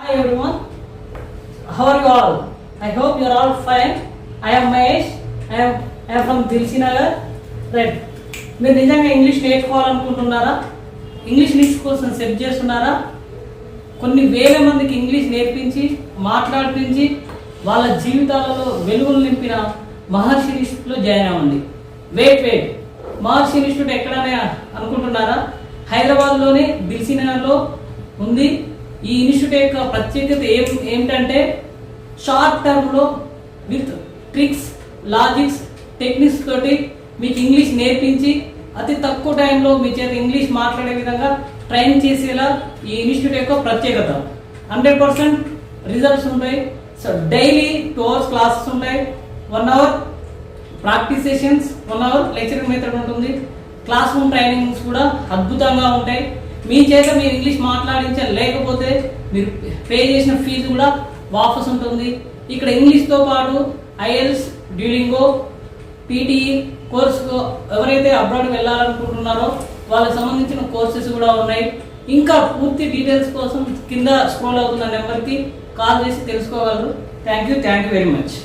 Hi everyone. How are you all? I hope you are all fine. I am Mahesh. I am, I am from Dilsinagar. Right. మీరు నిజంగా English నేర్చుకోవాలనుకుంటున్నారా English list కోసం set చేస్తున్నారా కొన్ని వేల మందికి English నేర్పించి మాట్లాడిపించి వాళ్ళ జీవితాలలో వెలుగులు నింపిన మహర్షి ఇన్స్టిట్యూట్లో జాయిన్ అవ్వండి వెయిట్ వెయిట్ మహర్షి ఇన్స్టిట్యూట్ ఎక్కడనే అనుకుంటున్నారా హైదరాబాద్లోనే దిల్సీనగర్లో ఉంది ఈ ఇన్స్టిట్యూట్ యొక్క ప్రత్యేకత ఏం ఏమిటంటే షార్ట్ టర్మ్లో విత్ ట్రిక్స్ లాజిక్స్ టెక్నిక్స్ తోటి మీకు ఇంగ్లీష్ నేర్పించి అతి తక్కువ టైంలో మీ చేత ఇంగ్లీష్ మాట్లాడే విధంగా ట్రైన్ చేసేలా ఈ ఇన్స్టిట్యూట్ యొక్క ప్రత్యేకత. హండ్రెడ్ పర్సెంట్ రిజల్ట్స్ ఉంటాయి. So daily two hours classes ఉంటాయి. One hour practice sessions one hour lecturing method ఉంటుంది. క్లాస్ రూమ్ ట్రైనింగ్స్ కూడా అద్భుతంగా ఉంటాయి. మీ చేత మీరు ఇంగ్లీష్ మాట్లాడించలేకపోతే మీరు పే చేసిన ఫీజు కూడా వాపస్ ఉంటుంది. ఇక్కడ ఇంగ్లీష్తో పాటు ఐఎల్స్ డ్యూలింగో పీటీఈ కోర్సు ఎవరైతే అబ్రాడ్ వెళ్ళాలనుకుంటున్నారో వాళ్ళకి సంబంధించిన కోర్సెస్ కూడా ఉన్నాయి. ఇంకా పూర్తి డీటెయిల్స్ కోసం కింద స్క్రోల్ అవుతున్న నెంబర్కి కాల్ చేసి తెలుసుకోగలరు. Thank you thank you very much